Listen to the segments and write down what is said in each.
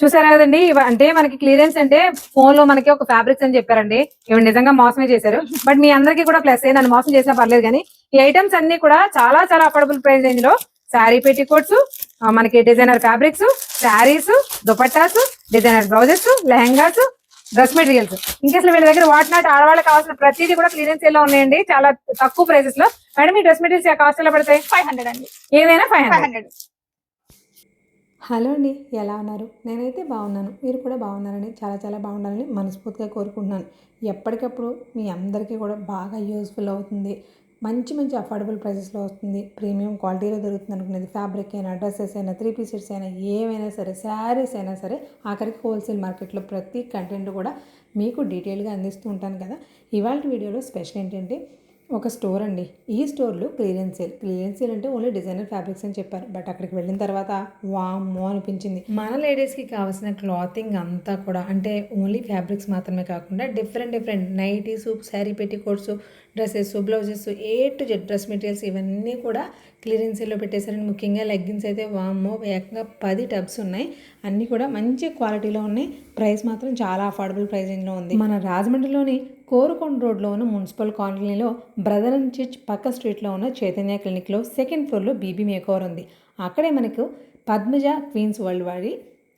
చూసారా కదండి? అంటే మనకి క్లియరెన్స్ అంటే ఫోన్లో మనకి ఒక ఫ్యాబ్రిక్స్ అని చెప్పారండి. ఇవి నిజంగా మోసమే చేశారు. బట్ మీ అందరికీ కూడా ప్లస్ నన్ను మోసం చేసినా పర్లేదు కానీ ఈ ఐటమ్స్ అన్ని కూడా చాలా చాలా అఫోర్డబుల్ ప్రైస్ రేంజ్లో శారీ పెట్టికోట్స్ మనకి designer fabrics saris dupattas designer blouses lehengas dress materials. ఇంకా అసలు వీళ్ళ దగ్గర వాట్ నాట్ ఆడవాళ్ళకి కావాల్సిన ప్రతిదీ కూడా క్లియరెన్స్లో ఉన్నాయండి. చాలా తక్కువ ప్రైసెస్లో. మేడం ఈ డ్రెస్ మెటీరియల్స్ కాస్ట్ ఎలా పడతాయి? ఫైవ్ హండ్రెడ్ అండి. ఏదైనా five five hundred hundred. Hello అండి ఎలా ఉన్నారు? నేనైతే బాగున్నాను. మీరు కూడా బాగున్నారని చాలా చాలా బాగుండాలని మనస్ఫూర్తిగా కోరుకుంటున్నాను. ఎప్పటికప్పుడు మీ అందరికీ కూడా బాగా యూస్ఫుల్ అవుతుంది. మంచి మంచి అఫోర్డబుల్ ప్రైసెస్లో వస్తుంది. ప్రీమియం క్వాలిటీలో దొరుకుతుంది అనుకునేది. ఫ్యాబ్రిక్ అయినా డ్రెస్సెస్ అయినా త్రీ పీసెస్ అయినా ఏమైనా సరే శారీస్ అయినా సరే ఆఖరికి హోల్సేల్ మార్కెట్లో ప్రతి కంటెంట్ కూడా మీకు డీటెయిల్గా అందిస్తూ ఉంటాను కదా. ఇవాళ వీడియోలో స్పెషల్ ఏంటంటే ఒక స్టోర్ అండి. ఈ స్టోర్లో క్లియరెన్స్ సేల్ క్లియరెన్స్ సేల్ అంటే ఓన్లీ డిజైనర్ ఫ్యాబ్రిక్స్ అని చెప్పారు. బట్ అక్కడికి వెళ్ళిన తర్వాత వామ్మో అనిపించింది. మన లేడీస్కి కావాల్సిన క్లాతింగ్ అంతా కూడా అంటే ఓన్లీ ఫ్యాబ్రిక్స్ మాత్రమే కాకుండా different different nighties sari petticoats dresses blouses A to Z dress materials ఇవన్నీ కూడా క్లియరెన్స్ సేల్లో పెట్టేశారని ముఖ్యంగా లెగ్గిన్స్ అయితే వామ్మో ఏకంగా పది టబ్స్ ఉన్నాయి. అన్నీ కూడా మంచి క్వాలిటీలో ఉన్నాయి. ప్రైస్ మాత్రం చాలా అఫోర్డబుల్ ప్రైజింగ్లో ఉంది. మన రాజమండ్రిలోని కోరుకొండ రోడ్లో ఉన్న మున్సిపల్ కాలనీలో బ్రదర్ అండ్ చర్చ్ పక్క స్ట్రీట్లో ఉన్న చైతన్య క్లినిక్లో సెకండ్ ఫ్లోర్లో బీబీ మేకోవర్ ఉంది. అక్కడే మనకు పద్మజ క్వీన్స్ వరల్డ్ వారి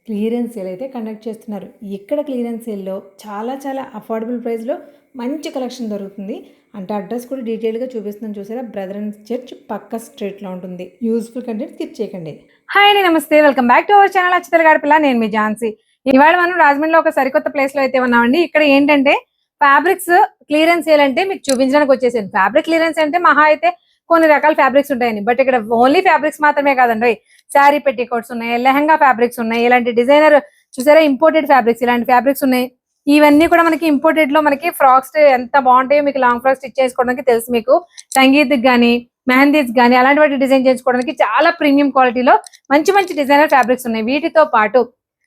క్లియరెన్స్ సేల్ అయితే కండక్ట్ చేస్తున్నారు. ఇక్కడ క్లియరెన్స్ సేల్లో చాలా చాలా అఫోర్డబుల్ ప్రైస్లో మంచి కలెక్షన్ దొరుకుతుంది. అంటే అడ్రస్ కూడా డీటెయిల్గా చూపిస్తున్నాను చూసారా? బ్రదర్ అండ్ చర్చ్ పక్క స్ట్రీట్లో ఉంటుంది. యూస్ఫుల్ కంటెంట్ స్కిప్ చేయకండి. హాయ్ అండి నమస్తే. Welcome back to our channel అచ్చితల గాడిపిల్ల నేను మీ ఝాన్సీ. ఇవాళ మనం రాజమండ్రిలో ఒక సరికొత్త ప్లేస్లో అయితే ఉన్నామండి. ఇక్కడ ఏంటంటే ఫ్యాబ్రిక్స్ క్లియరెన్స్ చేయాలంటే మీకు చూపించడానికి వచ్చేసింది ఫ్యాబ్రిక్ క్లియరెన్స్ అంటే మహా అయితే కొన్ని రకాల ఫ్యాబ్రిక్స్ ఉంటాయని బట్ ఇక్కడ ఓన్లీ ఫ్యాబ్రిక్స్ మాత్రమే కాదండి. శారీ పెట్టికోట్స్ ఉన్నాయి లెహంగా ఫ్యాబ్రిక్స్ ఉన్నాయి ఇలాంటి డిజైనర్ చూసారా? ఇంపోర్టెడ్ ఫ్యాబ్రిక్స్ ఇలాంటి ఫ్యాబ్రిక్స్ ఉన్నాయి. ఇవన్నీ కూడా మనకి ఇంపోర్టెడ్లో మనకి ఫ్రాక్స్ ఎంత బాగుంటాయో మీకు లాంగ్ ఫ్రాక్స్ స్టిచ్ చేసుకోవడానికి తెలుసు మీకు. సంగీత్ కానీ మెహందీస్ కానీ అలాంటి వాటి డిజైన్ చేసుకోవడానికి చాలా ప్రీమియం క్వాలిటీలో మంచి మంచి డిజైనర్ ఫ్యాబ్రిక్స్ ఉన్నాయి. వీటితో పాటు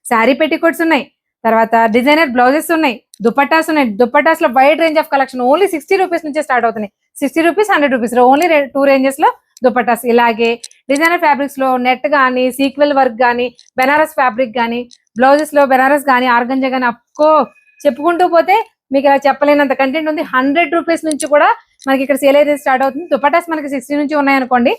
శారీ పెట్టికోట్స్ ఉన్నాయి. తర్వాత డిజైనర్ బ్లౌజెస్ ఉన్నాయి దుపట్టాస్ ఉన్నాయి. దుపట్టాస్లో wide range of collection only sixty rupees నుంచి స్టార్ట్ అవుతున్నాయి. Sixty rupees hundred rupees only two రేంజెస్లో dupattas. ఇలాగే డిజైనర్ ఫ్యాబ్రిక్స్లో నెట్ కానీ సీక్వెల్ వర్క్ కానీ బెనారస్ ఫ్యాబ్రిక్ కానీ బ్లౌజెస్లో బెనారస్ కానీ ఆర్గంజా కానీ అక్కో చెప్పుకుంటూ పోతే మీకు ఇలా చెప్పలేనంత కంటెంట్ ఉంది. హండ్రెడ్ రూపీస్ నుంచి కూడా మనకి ఇక్కడ సేల్ అయితే స్టార్ట్ అవుతుంది. దుపటాస్ మనకి సిక్స్టీ నుంచి ఉన్నాయనుకోండి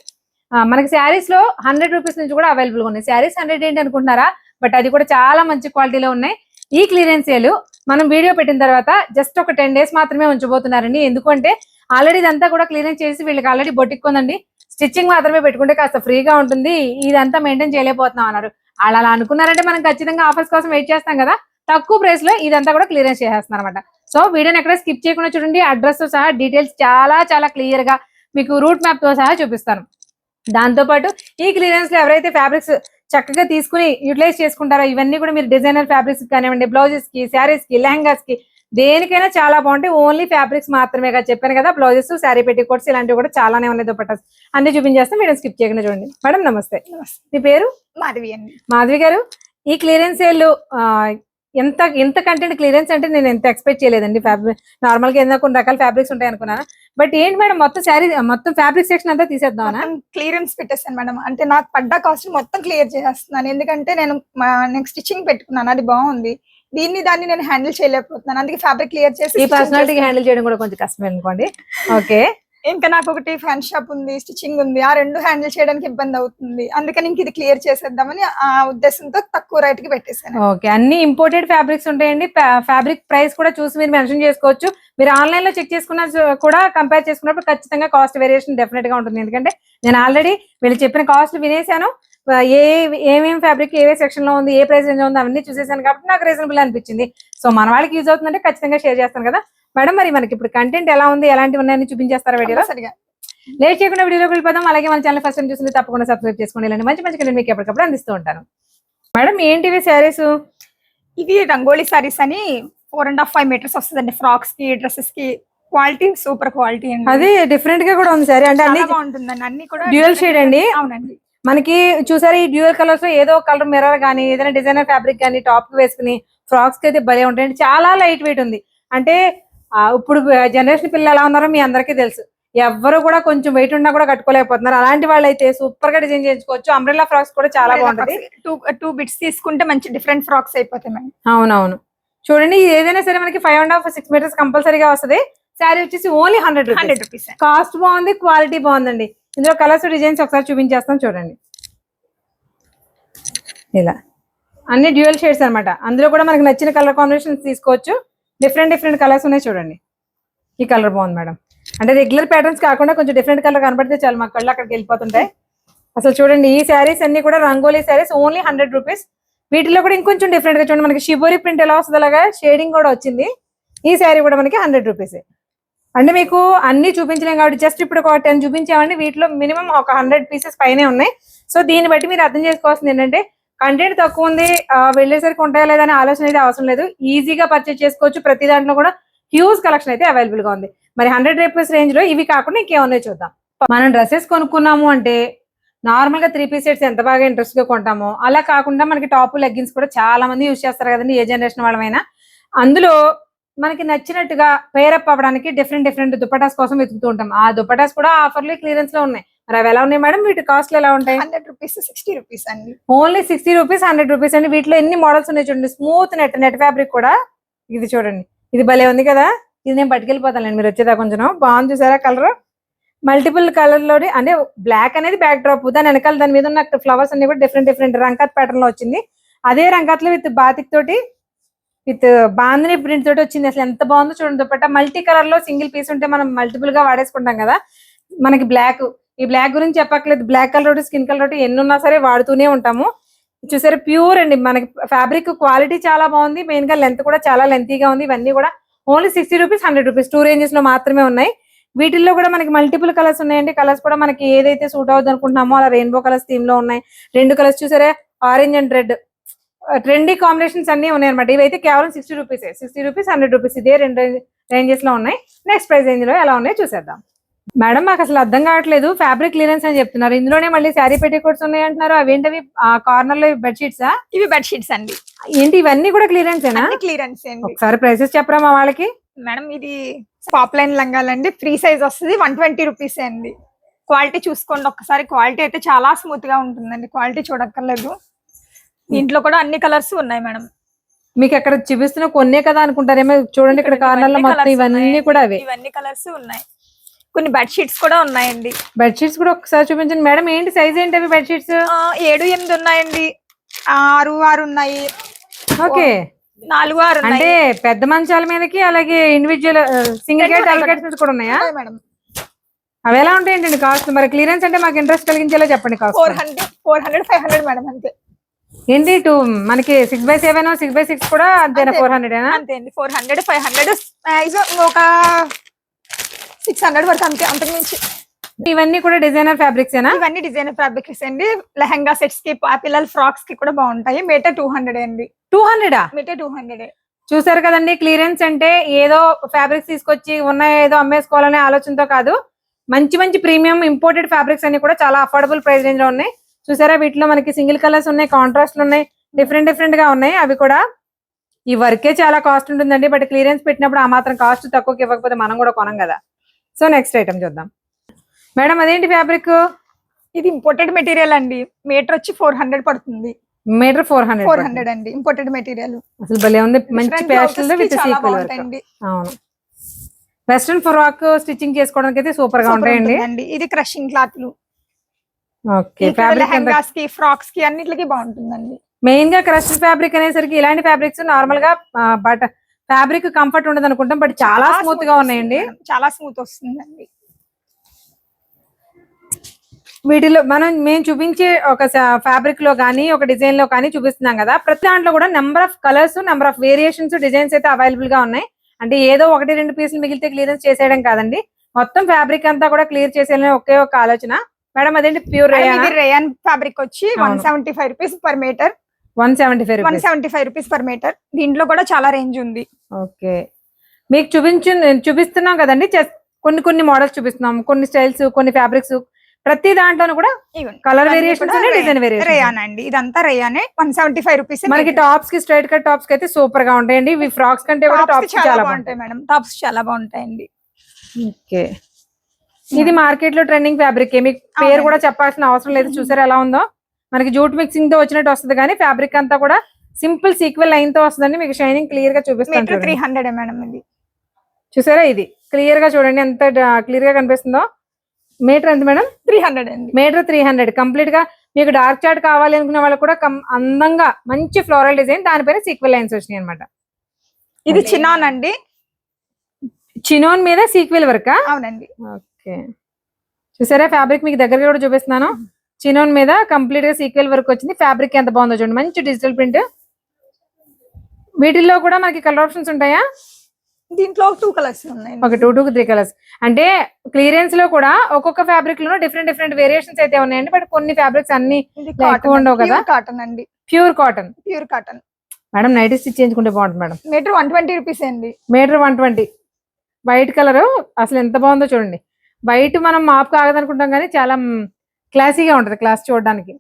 మనకి శారీస్లో హండ్రెడ్ రూపీస్ నుంచి కూడా అవైలబుల్ ఉన్నాయి. శారీస్ హండ్రెడ్ ఏంటి అనుకుంటున్నారా? బట్ అది కూడా చాలా మంచి క్వాలిటీలో ఉన్నాయి. ఈ క్లియరెన్స్ సేల్ మనం వీడియో పెట్టిన తర్వాత జస్ట్ ఒక టెన్ డేస్ మాత్రమే ఉంచబోతున్నారండి. ఎందుకంటే ఆల్రెడీ ఇదంతా కూడా క్లియరెన్స్ చేసి వీళ్ళకి ఆల్రెడీ బొట్టుకుందండి స్టిచ్చింగ్ మాత్రమే పెట్టుకుంటే కాస్త ఫ్రీగా ఉంటుంది. ఇదంతా మెయింటైన్ చేయలేకపోతున్నాం అన్నారు. వాళ్ళు అలా అనుకున్నారంటే మనం ఖచ్చితంగా ఆఫర్స్ కోసం వెయిట్ చేస్తాం కదా. తక్కువ ప్రైస్లో ఇదంతా కూడా క్లియరెన్స్ చేసేస్తున్నారు అనమాట సో వీడియోని ఎక్కడ స్కిప్ చేయకుండా చూడండి. అడ్రస్తో సహా డీటెయిల్స్ చాలా చాలా క్లియర్గా మీకు రూట్ మ్యాప్తో సహా చూపిస్తాను. దాంతో పాటు ఈ క్లియరెన్స్లో ఎవరైతే ఫ్యాబ్రిక్స్ చక్కగా తీసుకుని యూటిలైజ్ చేసుకుంటారో? ఇవన్నీ కూడా మీరు డిజైనర్ ఫ్యాబ్రిక్స్ కానివ్వండి బ్లౌజెస్కి శారీస్కి లెహంగాస్కి దేనికైనా చాలా బాగుంటాయి. ఓన్లీ ఫ్యాబ్రిక్స్ మాత్రమే కదా చెప్పాను కదా బ్లౌజెస్ శారీ పెట్టి కోట్స్ ఇలాంటివి కూడా చాలానే ఉన్నాయి దుపట్టాస్. అన్ని చూపించేస్తాం వీడియో స్కిప్ చేయకుండా చూడండి. మేడం నమస్తే. మీ పేరు? మాధవి అండి. మాధవి గారు ఈ క్లియరెన్స్ సేల్ ఎంత ఎంత కంటెంట్ క్లియరెన్స్ అంటే నేను ఎంత ఎక్స్పెక్ట్ చేయలేదండి. ఫ్యాబ్రిక్ నార్మల్గా ఏదైనా కొన్ని రకాల ఫ్యాబ్రిక్స్ ఉంటాయి అనుకున్నాను? బట్ ఏంటి మేడం మొత్తం శారీ మొత్తం ఫ్యాబ్రిక్ సెక్షన్ అంతా తీసేద్దామనా క్లియరెన్స్ పెట్టేస్తాను మేడం. అంటే నాకు పడ్డ కాస్ట్ మొత్తం క్లియర్ చేసేస్తున్నాను. ఎందుకంటే నేను నెక్స్ట్ స్టిచ్చింగ్ పెట్టుకున్నాను. అది బాగుంది. దీన్ని దాన్ని నేను హ్యాండిల్ చేయలేకపోతున్నాను. అందుకే ఫ్యాబ్రిక్ క్లియర్ చేసి ఈ పర్సనాలిటీ. హ్యాండిల్ చేయడం కూడా కొంచెం కష్టమే అనుకోండి. ఓకే ఇంకా నాకు ఒకటి ఫ్యాన్ షాప్ ఉంది స్టిచ్చింగ్ ఉంది ఆ రెండు హ్యాండిల్ చేయడానికి ఇబ్బంది అవుతుంది. అందుకని ఇంక ఇది క్లియర్ చేసేద్దామని ఆ ఉద్దేశంతో తక్కువ రేట్కి పెట్టేశాను. ఓకే అన్ని ఇంపోర్టెడ్ ఫ్యాబ్రిక్స్ ఉంటాయండి. ఫ్యాబ్రిక్ ప్రైస్ కూడా చూసి మీరు మెన్షన్ చేసుకోవచ్చు. మీరు ఆన్లైన్లో చెక్ చేసుకున్న కూడా కంపేర్ చేసుకున్నప్పుడు ఖచ్చితంగా కాస్ట్ వేరియేషన్ డెఫినెట్గా ఉంటుంది. ఎందుకంటే నేను ఆల్రెడీ వీళ్ళు చెప్పిన కాస్ట్ వినేశాను. ఏ ఏమేమి ఫ్యాబ్రిక్ ఏ సెక్షన్లో ఉంది ఏ ప్రైస్ రేంజ్ ఉంది అవన్నీ చూసేసాను కాబట్టి నాకు రీజనబుల్ అనిపించింది. సో మన వాళ్ళకి యూజ్ అవుతుందంటే ఖచ్చితంగా షేర్ చేస్తాను కదా. మేడం మరి మనకి ఇప్పుడు కంటెంట్ ఎలా ఉంది? ఎలాంటివి ఉన్నాయని చూపించేస్తారా వీడియోలో? సరిగా లేట్ చేయకుండా వీడియోలోకి వెళ్ళిపోదాం. అలాగే మన ఛానల్ ఫస్ట్ టైం చూసింది తప్పకుండా సబ్స్క్రైబ్ చేసుకోండి ఇలాంటి మంచి మంచి కంటెంట్ మీకు ఎప్పటికప్పుడు అందిస్తూ ఉంటాను. మేడం ఏంటివి శారీస్ ఇవి రంగోలీ సారీస్ అని four and half five metres వస్తుందండి. ఫ్రాక్స్కి డ్రెస్సెస్కి. క్వాలిటీ సూపర్ క్వాలిటీ అండి. అది డిఫరెంట్గా కూడా ఉంది సారీ అంటే అన్ని బాగుంటుందండి. అన్ని కూడా Dual shade అండి? అవునండి. మనకి చూసారు ఈ డ్యూయల్ కలర్స్లో ఏదో కలర్ మిర్రర్ గానీ ఏదైనా డిజైనర్ ఫ్యాబ్రిక్ గానీ టాప్కి వేసుకుని ఫ్రాక్స్కి అయితే భలే ఉంటాయండి. చాలా లైట్ వెయిట్ ఉంది. అంటే ఇప్పుడు జనరేషన్ పిల్లలు ఎలా ఉన్నారో మీ అందరికీ తెలుసు. ఎవ్వరు కూడా కొంచెం వెయిట్ ఉన్నా కూడా కట్టుకోలేకపోతున్నారు. అలాంటి వాళ్ళు అయితే సూపర్గా డిజైన్ చేయించుకోవచ్చు. అంబ్రెల్లా ఫ్రాక్స్ కూడా చాలా బాగుంటది. టూ టూ బిట్స్ తీసుకుంటే మంచి డిఫరెంట్ ఫ్రాక్స్ అయిపోతాయి మేడం. అవునవును. చూడండి ఏదైనా సరే మనకి five and half six metres కంపల్సరీగా వస్తుంది. శారీ వచ్చేసి only hundred hundred rupees cost బాగుంది క్వాలిటీ బాగుందండి. ఇందులో కలర్స్ డిజైన్స్ ఒకసారి చూపించేస్తాం చూడండి. ఇలా. అన్ని డ్యూయల్ షేడ్స్ అన్నమాట. అందులో కూడా మనకి నచ్చిన కలర్ కాంబినేషన్స్ తీసుకోవచ్చు. డిఫరెంట్ డిఫరెంట్ కలర్స్ ఉన్నాయి చూడండి. ఈ కలర్ బాగుంది మేడం. అంటే రెగ్యులర్ ప్యాటర్న్స్ కాకుండా కొంచెం డిఫరెంట్ కలర్ కనబడితే చాలు మా కళ్ళు అక్కడికి వెళ్ళిపోతుంటాయి. అసలు చూడండి ఈ శారీస్ అన్ని కూడా rangoli saris only hundred rupees వీటిలో కూడా ఇంకొంచెం డిఫరెంట్గా చూడండి. మనకి షిబోరి ప్రింట్ ఎలా వస్తుంది అలాగా షేడింగ్ కూడా వచ్చింది. ఈ శారీ కూడా మనకి హండ్రెడ్ రూపీస్ అంటే మీకు అన్ని చూపించలేం కాబట్టి జస్ట్ ఇప్పుడు ఒక టెన్ చూపించామండి. వీటిలో మినిమం ఒక హండ్రెడ్ పీసెస్ పైనే ఉన్నాయి. సో దీన్ని బట్టి మీరు అర్థం చేసుకోవాల్సింది ఏంటంటే కంటెంట్ తక్కువ ఉంది వెళ్ళేసరికి ఉంటాయా లేదా ఆలోచన అయితే అవసరం లేదు. ఈజీగా పర్చేస్ చేసుకోవచ్చు. ప్రతి దాంట్లో కూడా హ్యూజ్ కలెక్షన్ అయితే అవైలబుల్గా ఉంది. మరి హండ్రెడ్ రూపీస్ రేంజ్లో ఇవి కాకుండా ఇంకేమన్నా చూద్దాం. మనం డ్రెస్సెస్ కొనుక్కున్నాము అంటే నార్మల్గా త్రీ పీస్ సెట్స్ ఎంత బాగా ఇంట్రెస్ట్గా కొంటామో అలా కాకుండా మనకి టాప్ లెగ్గిన్స్ కూడా చాలా మంది యూజ్ చేస్తారు కదండి ఏ జనరేషన్ వాళ్ళమైనా. అందులో మనకి నచ్చినట్టుగా పేరప్ అవ్వడానికి డిఫరెంట్ డిఫరెంట్ దుపటాస్ కోసం వెతుకుతూ ఉంటాం. ఆ దుపటాస్ కూడా ఆఫర్లు క్లియరెన్స్లో ఉన్నాయి. మరి అవి ఎలా ఉన్నాయి మేడం? వీటి కాస్ట్లు ఎలా ఉంటాయి? హండ్రెడ్ రూపీస్ సిక్స్టీ రూపీస్ అండి. Only sixty rupees hundred rupees అండి. వీటిలో ఎన్ని మోడల్స్ ఉన్నాయి చూడండి. స్మూత్ నెట్ నెట్ ఫ్యాబ్రిక్ కూడా ఇది చూడండి. ఇది భలే ఉంది కదా? ఇది నేను పట్టుకెళ్ళిపోతానండి మీరు వచ్చేదా కొంచెం? బాగుంది చూసారా కలర్ మల్టిపుల్ కలర్లోని అంటే బ్లాక్ అనేది బ్యాక్ డ్రాప్ దాని వెనకాల దాని మీద ఉన్న ఫ్లవర్స్ అన్ని కూడా డిఫరెంట్ డిఫరెంట్ రంకత్ ప్యాటర్న్లో వచ్చింది. అదే రంకత్లో విత్ బాతిక్ తోటి విత్ బాందిని ప్రింట్ తోటి వచ్చింది. అసలు ఎంత బాగుందో చూడండి. దుపట్ట మల్టీ కలర్లో సింగిల్ పీస్ ఉంటే మనం మల్టిపుల్గా వాడేసుకుంటాం కదా? మనకి బ్లాక్ ఈ బ్లాక్ గురించి చెప్పక్కర్లేదు. బ్లాక్ కలర్ ఒకటి స్కిన్ కలర్ ఒకటి ఎన్ని ఉన్నా సరే వాడుతూనే ఉంటాము. చూసారు ప్యూర్ అండి. మనకి ఫ్యాబ్రిక్ క్వాలిటీ చాలా బాగుంది. మెయిన్గా లెంత్ కూడా చాలా లెంతీగా ఉంది. ఇవన్నీ కూడా only sixty rupees hundred rupees two రేంజెస్లో మాత్రమే ఉన్నాయి. వీటిల్లో కూడా మనకి మల్టిపుల్ కలర్స్ ఉన్నాయండి. కలర్స్ కూడా మనకి ఏదైతే సూట్ అవుతుంది అనుకుంటున్నామో అలా రెయిన్బో కలర్స్ థీమ్లో ఉన్నాయి. రెండు కలర్స్ చూసారా? Orange and red trendy combinations అన్ని ఉన్నాయి అనమాట ఇవైతే కేవలం sixty rupees sixty rupees hundred rupees ఇదే రెండు రేంజెస్లో ఉన్నాయి. నెక్స్ట్ ప్రైస్ రేంజ్లో ఎలా ఉన్నాయో చూసేద్దాం. మేడం మాకు అసలు అర్థం కావట్లేదు. ఫ్యాబ్రిక్ క్లియరెన్స్ అని చెప్తున్నారు. ఇందులోనే మళ్ళీ శారీ పెట్టికోట్స్ ఉన్నాయి అంటున్నారు అవేంటవి? ఆ కార్నర్లో బెడ్షీట్సా? ఇవి బెడ్షీట్స్ అండి. ఏంటి ఇవన్నీ కూడా క్లియరెన్స్ క్లియరెన్స్ అండి. ఒకసారి ప్రైసెస్ చెప్పరా మా వాళ్ళకి? మేడం ఇది పాప్ లైన్ లంగాలండి ఫ్రీ సైజ్ వస్తుంది. వన్ ట్వంటీ రూపీస్ అండి. క్వాలిటీ చూసుకోండి. ఒక్కసారి క్వాలిటీ అయితే చాలా స్మూత్గా ఉంటుందండి. క్వాలిటీ చూడక్కర్లేదు. దీంట్లో కూడా అన్ని కలర్స్ ఉన్నాయి మేడం. మీకు అక్కడ చూపిస్తున్న కొన్నే కదా అనుకుంటారేమో. చూడండి ఇక్కడ కార్నర్లో మొత్తం ఇవన్నీ. కూడా అవే. ఇవన్నీ కలర్స్ ఉన్నాయి. కొన్ని బెడ్షీట్స్ కూడా ఉన్నాయండి. బెడ్షీట్స్ కూడా ఒకసారి చూపించండి. మేడం ఏంటి సైజ్ ఏంటి అవి బెడ్షీట్స్ ఏడు ఎనిమిది ఉన్నాయండి. ఆరు ఆరు ఉన్నాయి. ఓకే. నాలుగు ఆరు అంటే పెద్ద మంచాల మీదకి అలాగే individual single gate double gates కూడా ఉన్నాయా? మేడం. అవి ఎలా ఉంటాయండి కాస్ట్ మరి క్లియరెన్స్ అంటే మాకు ఇంట్రెస్ట్ కలిగించేలా చెప్పండి cost four hundred four hundred five hundred madam అంతే. ఏంటి టూ మనకి six by seven six by six కూడా అంతేనా? అంతే. ఫోర్ హండ్రెడ్ అంతే అండి. ఫోర్ హండ్రెడ్ ఫైవ్ హండ్రెడ్ ఒక సిక్స్ హండ్రెడ్ వరకు అంతే అంతకు మించి. ఇవన్నీ కూడా డిజైనర్ ఫ్యాబ్రిక్స్ ఏనా? ఇవన్నీ డిజైనర్ ఫ్యాబ్రిక్స్ అండి. లెహంగా సెట్స్కి పిల్లల ఫ్రాక్స్కి కూడా బాగుంటాయి. మీటర్ టూ హండ్రెడ్ అండి. టూ హండ్రెడా? మీటర్ టూ హండ్రెడ్ చూసారు కదండి క్లియరెన్స్ అంటే ఏదో ఫ్యాబ్రిక్స్ తీసుకొచ్చి ఉన్న ఏదో అమ్మేసుకోవాలనే ఆలోచనతో కాదు. మంచి మంచి ప్రీమియం ఇంపోర్టెడ్ ఫ్యాబ్రిక్స్ అన్ని కూడా చాలా అఫోర్డబుల్ ప్రైస్ రేంజ్లో ఉన్నాయి. చూసారా వీటిలో మనకి సింగిల్ కలర్స్ ఉన్నాయి కాంట్రాస్ట్ ఉన్నాయి డిఫరెంట్ డిఫరెంట్గా ఉన్నాయి. అవి కూడా ఈ వర్కే చాలా కాస్ట్ ఉంటుందండి బట్ క్లియరెన్స్ పెట్టినప్పుడు ఆ మాత్రం కాస్ట్ తక్కువకి ఇవ్వకపోతే మనం కూడా కొనం కదా. సో నెక్స్ట్ ఐటమ్ చూద్దాం. మేడం అదేంటి ఫ్యాబ్రిక్ ఇది ఇంపోర్టెడ్ మెటీరియల్ అండి. మీటర్ వచ్చి ఫోర్ హండ్రెడ్ పడుతుంది. Metre four hundred four hundred అండి ఇంపోర్టెడ్ మెటీరియల్ అసలు భలే ఉంది. మంచి ప్యాస్టల్ విత్ సీక్వెల్ అవును. వెస్ట్రన్ ఫ్రాక్ స్టిచ్చింగ్ చేసుకోవడానికి అయితే సూపర్గా ఉంటాయండి. ఇది క్రషింగ్ క్లాత్లు ఓకే ఫ్యాబ్రిక్ లెహంగాస్కి ఫ్రాక్స్కి అన్నిటికి బాగుంటుందండి. మెయిన్గా క్రష్ ఫ్యాబ్రిక్ అనేసరికి ఇలాంటి ఫ్యాబ్రిక్స్ నార్మల్గా బట్ ఫ్యాబ్రిక్ కంఫర్ట్ ఉండదు అనుకుంటాం బట్ చాలా స్మూత్గా ఉన్నాయండి. చాలా స్మూత్ వస్తుందండి. వీటిలో మనం మేము చూపించే ఒక ఫ్యాబ్రిక్లో కానీ ఒక డిజైన్లో కానీ చూపిస్తున్నాం కదా ప్రతి దాంట్లో కూడా number of colours number of variations designs అయితే అవైలబుల్గా ఉన్నాయి. అంటే ఏదో ఒకటి రెండు పీసులు మిగిలితే క్లియరెన్స్ చేసేయడం కాదండి. మొత్తం ఫ్యాబ్రిక్ అంతా కూడా క్లియర్ చేసేయాలని ఒకే ఒక ఆలోచన. మేడం అదేంటి ప్యూర్ రేయన్ ఫ్యాబ్రిక్ వచ్చి one. Seventy five rupees per metre one seventy five one seventy five rupees per metre. దీంట్లో కూడా చాలా రేంజ్ ఉంది. ఓకే. మీకు చూపించు చూపిస్తున్నాం కదండి. కొన్ని కొన్ని మోడల్స్ చూపిస్తున్నాం. కొన్ని స్టైల్స్ కొన్ని ఫ్యాబ్రిక్స్. ప్రతి దాంట్లోనూ కూడా. కలర్ వేరియేషన్స్ కూడా డిజైన్ వేరియేషన్ రేయాన్ అండి ఇదంతా రేయానే. వన్ సెవెంటీ ఫైవ్ రూపీస్ మనకి టాప్స్కి స్ట్రైట్ కట్ టాప్స్కి అయితే సూపర్గా ఉంటాయండి. ఇవి ఫ్రాక్స్ కంటే కూడా టాప్స్ చాలా బాగుంటాయి మేడం. టాప్స్ చాలా బాగుంటాయండి. ఓకే. ఇది మార్కెట్లో ట్రెండింగ్ ఫ్యాబ్రిక్ మీకు పేరు. కూడా చెప్పాల్సిన అవసరం లేదు. చూసారా ఎలా ఉందో? మనకి జూట్ మిక్సింగ్తో వచ్చినట్టు వస్తుంది కానీ ఫ్యాబ్రిక్ అంతా కూడా సింపుల్ సీక్వెల్ లైన్తో వస్తుందండి. మీకు షైనింగ్ క్లియర్గా చూపిస్తాను మీటర్ త్రీ. హండ్రెడ్ మేడం ఇది. చూసారా ఇది? క్లియర్గా చూడండి ఎంత క్లియర్గా కనిపిస్తుందో. మీటర్ ఎంత మేడం? త్రీ హండ్రెడ్ అండి. Metre three hundred. కంప్లీట్గా మీకు డార్క్ చార్ట్ కావాలి అనుకునే వాళ్ళకి కూడా అందంగా మంచి ఫ్లోరల్ డిజైన్ దానిపైన సీక్వెల్ లైన్స్ వచ్చినాయి అనమాట ఇది చినాన్ అండి. చినోన్ మీద సీక్వెల్ వర్క్? అవునండి. ఓకే. చూసారా? ఫ్యాబ్రిక్ మీకు దగ్గరగా కూడా చూపిస్తున్నాను. చినోన్ మీద కంప్లీట్గా సీక్వెల్ వర్క్ వచ్చింది. ఫ్యాబ్రిక్ ఎంత బాగుందో చూడండి. మంచి డిజిటల్ ప్రింట్ వీటిల్లో కూడా మనకి కలర్ ఆప్షన్స్ ఉంటాయా? దీంట్లో టూ కలర్స్ ఉన్నాయి. ఒక టూ టూ త్రీ కలర్స్ అంటే క్లియరెన్స్లో కూడా ఒక్కొక్క ఫ్యాబ్రిక్లో డిఫరెంట్ డిఫరెంట్ వేరియేషన్స్ అయితే ఉన్నాయండి. బట్ కొన్ని ఫ్యాబ్రిక్స్ అన్ని ఎక్కువ ఉండవు కదా? కాటన్ అండి. Pure cotton pure cotton madam night stitch చేయించుకుంటే బాగుంటుంది madam metre one twenty rupees అండి. Metre one twenty white colour అసలు ఎంత బాగుందో చూడండి. వైట్ మనం మాప్ కాగదనుకుంటాం కానీ చాలా క్లాసీగా ఉంటది క్లాస్ చూడడానికి.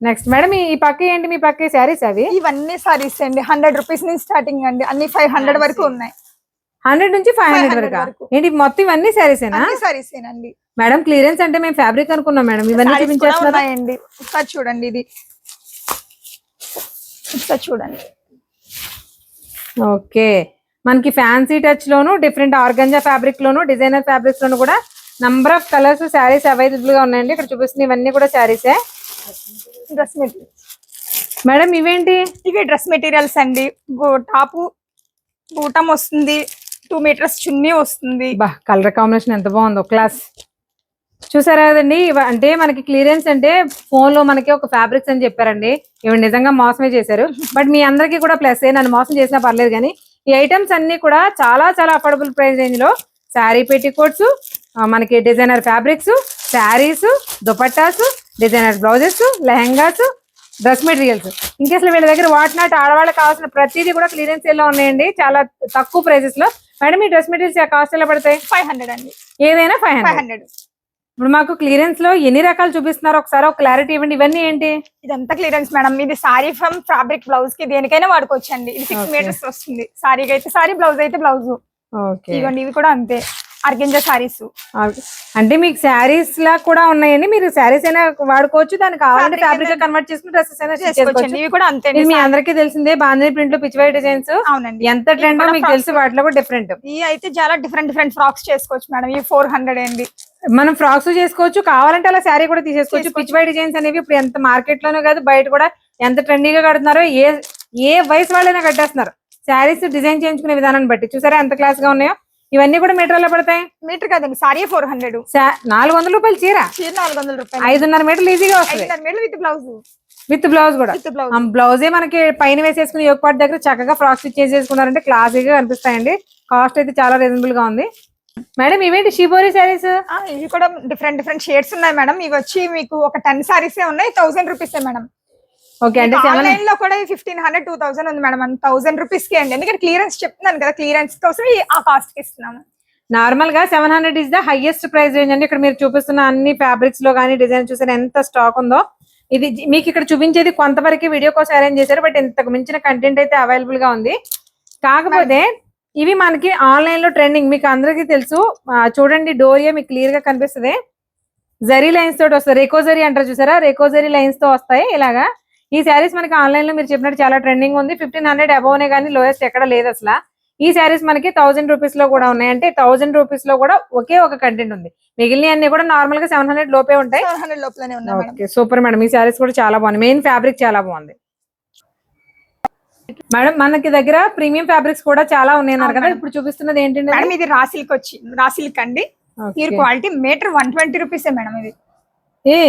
నెక్స్ట్ మేడం ఈ పక్క ఏంటి? మీ పక్క శారీస్ అవి? ఇవన్నీ సారీస్ అండి. హండ్రెడ్ రూపీస్ నుంచి స్టార్టింగ్ అండి. అన్ని ఫైవ్ హండ్రెడ్ వరకు ఉన్నాయి. హండ్రెడ్ నుంచి ఫైవ్ హండ్రెడ్ 500 వరకు. ఏంటి మొత్తం ఇవన్నీ శారీసేనా అండి మేడం క్లియరెన్స్ అంటే మేము ఫ్యాబ్రిక్ అనుకున్నాం మేడం ఇవన్నీ ఉన్నాయండి. ఒకసారి చూడండి ఇది. ఒకసారి చూడండి. ఓకే మనకి ఫ్యాన్సీ టచ్ లోను డిఫరెంట్ ఆర్గంజా ఫ్యాబ్రిక్ లోను డిజైనర్ ఫ్యాబ్రిక్స్ లోను కూడా నంబర్ ఆఫ్ కలర్స్ శారీస్ అవైలబుల్గా ఉన్నాయండి. ఇక్కడ చూపిస్తున్న ఇవన్నీ కూడా శారీసే డ్రెస్ మెటీరియల్ మేడం ఇవేంటి? ఇవి డ్రెస్ మెటీరియల్స్ అండి. టాపు బూటం వస్తుంది. టూ మీటర్స్ చున్నీ వస్తుంది. బా కలర్ కాంబినేషన్ ఎంత బాగుందో. క్లాస్ చూసారా కదండి? అంటే మనకి క్లియరెన్స్ అంటే ఫోన్లో మనకి ఒక ఫ్యాబ్రిక్స్ అని చెప్పారండి. ఇవి నిజంగా మోసమే చేశారు. బట్ మీ అందరికీ కూడా ప్లస్ నన్ను మోసం చేసినా పర్లేదు కానీ ఈ ఐటమ్స్ అన్ని కూడా చాలా చాలా అఫోర్డబుల్ ప్రైస్ రేంజ్లో శారీ పెట్టికోట్స్ మనకి designer fabrics saris dupattas designer blouses lehengas dress materials. ఇంకా అసలు వీళ్ళ దగ్గర వాట్ నాట్ ఆడవాళ్ళకి కావాల్సిన ప్రతిదీ కూడా క్లియరెన్స్లో ఉన్నాయండి. చాలా తక్కువ ప్రైసెస్లో. మేడం ఈ డ్రెస్ మెటీరియల్స్ కాస్ట్ ఎలా పడతాయి? ఫైవ్ హండ్రెడ్ అండి. ఏదైనా ఫైవ్ హండ్రెడ్ ఇప్పుడు మాకు క్లియరెన్స్లో ఎన్ని రకాలు చూపిస్తున్నారు? ఒకసారి ఒక క్లారిటీ ఇవ్వండి. ఇవన్నీ ఏంటి? ఇదంతా క్లియరెన్స్ మేడం. ఇది సారీ ఫ్రమ్ ఫ్యాబ్రిక్ బ్లౌజ్కి దేనికైనా వాడుకోవచ్చు అండి ఇది సిక్స్. మీటర్స్ వస్తుంది. సారీకి అయితే సారీ బ్లౌజ్ అయితే బ్లౌజ్ ఇవ్వండి ఇవి కూడా అంతే. అర్గెంజా సారీస్ అంటే మీకు శారీస్ లా కూడా ఉన్నాయండి. మీరు శారీస్ అయినా వాడుకోవచ్చు. దానికి కావాలంటే ఫ్యాబ్రిక్ అయినా కన్వర్ట్ చేసుకుని డ్రెస్సెస్ అయినా చేసుకోవచ్చు ఇవి కూడా అంతే మీ అందరికీ తెలిసిందే. బాంధీ ప్రింట్లో పిచ్చివై డిజైన్స్. అవునండి. ఎంత ట్రెండ్ మీకు. తెలుసు వాటిలో కూడా డిఫరెంట్ ఇవి అయితే చాలా డిఫరెంట్ డిఫరెంట్ ఫ్రాక్స్ చేసుకోవచ్చు మేడం. ఇవి ఫోర్ హండ్రెడ్ అండి. మనం ఫ్రాక్స్ చేసుకోవచ్చు. కావాలంటే అలా శారీ కూడా తీసేసుకోవచ్చు. పిచ్చివై డిజైన్స్ అనేవి ఇప్పుడు ఎంత మార్కెట్లోనే కాదు. బయట కూడా ఎంత ట్రెండీగా కడుతున్నారో ఏ ఏ వయసు వాళ్ళైనా కట్టేస్తున్నారు. శారీస్ డిజైన్ చేయించుకునే విధానాన్ని బట్టి. చూసారా ఎంత క్లాస్గా ఉన్నాయో? ఇవన్నీ కూడా మీటర్లో పడతాయి? మీటర్ కదండి సారీ ఫోర్ హండ్రెడ్ నాలుగు వందల రూపాయలు చీర. చీర నాలుగు వందల రూపాయలు. ఐదున్నర మీటర్లు ఈజీగా వస్తుంది. ఐదున్నర metre with blouse with blouse కూడా. విత్ బ్లౌజ్ ఆ బ్లౌజే మనకి పైన వేసేసుకుని యోగ పాటు దగ్గర చక్కగా ఫ్రాక్ స్టిచ్ చేసేసుకున్నారంటే క్లాసీగా కనిపిస్తాయండి. కాస్ట్ అయితే చాలా రీజనబుల్గా ఉంది. మేడం ఇవేంటి షిబోరి శారీస్ ఇవి కూడా డిఫరెంట్ డిఫరెంట్ షేడ్స్ ఉన్నాయి మేడం ఇవి వచ్చి మీకు ఒక టెన్ సారీస్ ఉన్నాయి థౌసండ్ రూపీస్ మేడం ఓకే అంటే ఆన్లైన్లో కూడా ఫిఫ్టీన్ హండ్రెడ్ టూ థౌసండ్ ఉంది మేడం. థౌసండ్ రూపీస్కి అండి. ఎందుకంటే క్లియరెన్స్ చెప్తున్నాను కదా క్లియరెన్స్ కోసం ఆ కాస్ట్కి ఇస్తున్నాము. నార్మల్గా seven hundred is the highest price range అండి. ఇక్కడ మీరు చూపిస్తున్న అన్ని ఫ్యాబ్రిక్స్లో కానీ డిజైన్ చూసిన ఎంత స్టాక్ ఉందో ఇది మీకు ఇక్కడ చూపించేది కొంతవరకు వీడియో కోసం అరేంజ్ చేశారు బట్ ఇంతకు మించిన కంటెంట్ అయితే అవైలబుల్గా ఉంది. కాకపోతే ఇవి మనకి ఆన్లైన్లో ట్రెండింగ్ మీకు అందరికీ తెలుసు. చూడండి డోరియా మీకు క్లియర్గా కనిపిస్తుంది. జరీ లైన్స్ తోటి వస్తుంది. రేకోజరీ అంటారు చూసారా? రేకోజరీ లైన్స్తో వస్తాయి ఇలాగా. ఈ శారీస్ మనకి ఆన్లైన్లో మీరు చెప్పినట్టు చాలా ట్రెండింగ్ ఉంది. ఫిఫ్టీన్ హండ్రెడ్ అబోవ్ కానీ లోయెస్ట్ ఎక్కడ లేదు అసలు. ఈ శారీస్ మనకి థౌసండ్ రూపీస్లో కూడా ఉన్నాయి. అంటే థౌసండ్ రూపీస్లో కూడా ఒకే ఒక కంటెంట్ ఉంది. మిగిలిన అన్ని కూడా నార్మల్గా సెవెన్ హండ్రెడ్ లోపే ఉంటాయి. Okay super madam. ఈ శారీస్ కూడా చాలా బాగుంది మెయిన్ ఫ్యాబ్రిక్ చాలా బాగుంది. మేడం మనకి దగ్గర ప్రీమియం ఫ్యాబ్రిక్స్ కూడా చాలా ఉన్నాయి కదా. ఇప్పుడు చూపిస్తున్నది ఏంటంటే మేడం ఇది రా సిల్క్ వచ్చి రా సిల్క్ అండి quality metre one twenty rupees madam ఇది. ఏ?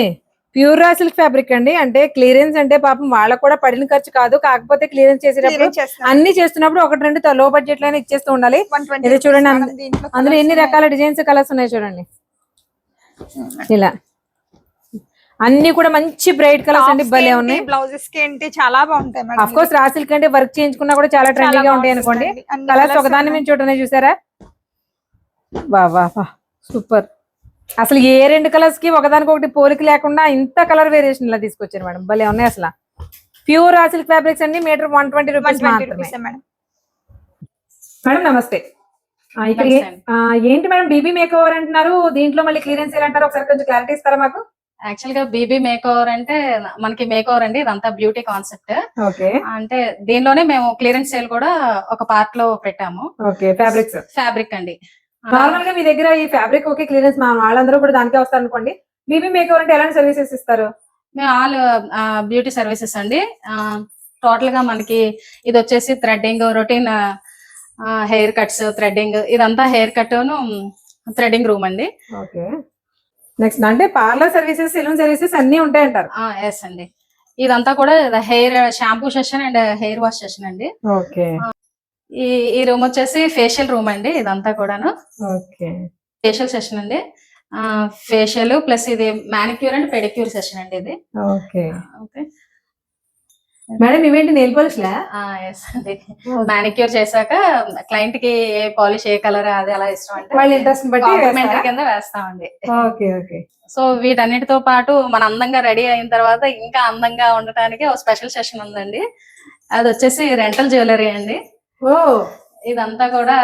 ప్యూర్ రా సిల్క్ ఫ్యాబ్రిక్ అండి. అంటే క్లియరెన్స్ అంటే పాపం వాళ్ళకు కూడా పడిన ఖర్చు కాదు. కాకపోతే క్లియరెన్స్ చేసేటప్పుడు. అన్ని చేస్తున్నప్పుడు ఒకటి రెండు లో బడ్జెట్లోనే ఇచ్చేస్తూ ఉండాలి. 120 ఇది చూడండి అందులో ఎన్ని. రకాల డిజైన్స్ కలర్స్ ఉన్నాయి చూడండి. ఇలా. అన్ని కూడా మంచి బ్రైట్ కలర్స్ అండి భలే ఉన్నాయి. బ్లౌజెస్కి ఏంటి చాలా బాగుంటాయి మేడం అఫ్ కోర్స్ రాసిల్ కంటే వర్క్ చేయించుకున్నా కూడా చాలా ట్రెండింగ్గా ఉంటాయి అనుకోండి. కలర్స్ ఒకదాన్ని. మేము చూడనే చూసారా? వా వా వా. సూపర్ అసలు ఏ రెండు కలర్స్కి ఒకదానికి ఒకటి పోలిక లేకుండా ఇంత కలర్ వేరియేషన్ ఇలా తీసుకొచ్చారు మేడం. భలే ఉన్నాయి అసలు. ప్యూర్ రాసిల్ ఫ్యాబ్రిక్స్ అండి మీటర్ వన్ ట్వంటీ రూపీస్ 120 మాత్రమే. Rupees madam. మేడం నమస్తే. ఏంటి మేడం బీబీ మేక్ ఓవర్ అంటున్నారు? దీంట్లో మళ్ళీ క్లియరెన్స్ అంటారు ఒకసారి కొంచెం క్లారిటీ ఇస్తారా మాకు? యాక్చువల్గా బీబీ మేక్ ఓవర్ అంటే మనకి మేక్ ఓవర్ అండి ఇదంతా బ్యూటీ కాన్సెప్ట్ ఓకే. అంటే దీనిలోనే మేము క్లియరెన్స్ సేల్ కూడా ఒక పార్ట్లో పెట్టాము. ఫ్యాబ్రిక్ అండి. నార్మల్గా మీ దగ్గర ఈ ఫ్యాబ్రిక్ ఓకే క్లియరెన్స్ మా వాళ్ళందరూ కూడా దానికే వస్తారు అనుకోండి బీబీ మేక్ ఓవర్ అంటే ఎలాంటి సర్వీసెస్ ఇస్తారు? మేము ఆల్ బ్యూటీ సర్వీసెస్ అండి. టోటల్గా మనకి ఇది వచ్చేసి threading routine hair cuts threading ఇదంతా హెయిర్ కట్ థ్రెడ్డింగ్ రూమ్ అండి. ఓకే. నెక్స్ట్ అంటే పార్లర్ సర్వీసెస్ సెలూన్ సర్వీసెస్ అన్ని ఉంటాయి అంటారు ఎస్ అండి. ఇదంతా కూడా hair shampoo session and hair wash session అండి. ఓకే. ఈ ఈ రూమ్ వచ్చేసి ఫేషియల్ రూమ్ అండి ఇదంతా కూడాను. ఓకే. ఫేషియల్ సెషన్ అండి. ఫేషియల్ ప్లస్ ఇది మానిక్యూర్ అండ్ పెడిక్యూర్ సెషన్ అండి ఇది. ఓకే. ఓకే. మేడం ఇవేంటి నెయిల్ పాలిష్లా ఎస్ అండి. మానిక్యూర్ చేశాక క్లయింట్కి ఏ పాలిష్ ఏ కలర్ అది అలా ఇష్టం అంటే వాళ్ళ ఇంట్రెస్ట్ బట్టి కాంప్లిమెంటరీ కింద వేస్తామండి. Okay okay. సో వీటన్నిటితో పాటు మన అందంగా రెడీ అయిన తర్వాత ఇంకా అందంగా ఉండటానికి ఒక స్పెషల్ సెషన్ ఉందండి. అది వచ్చేసి రెంటల్ జ్యువెలరీ అండి. ఓ. ఇదంతా కూడా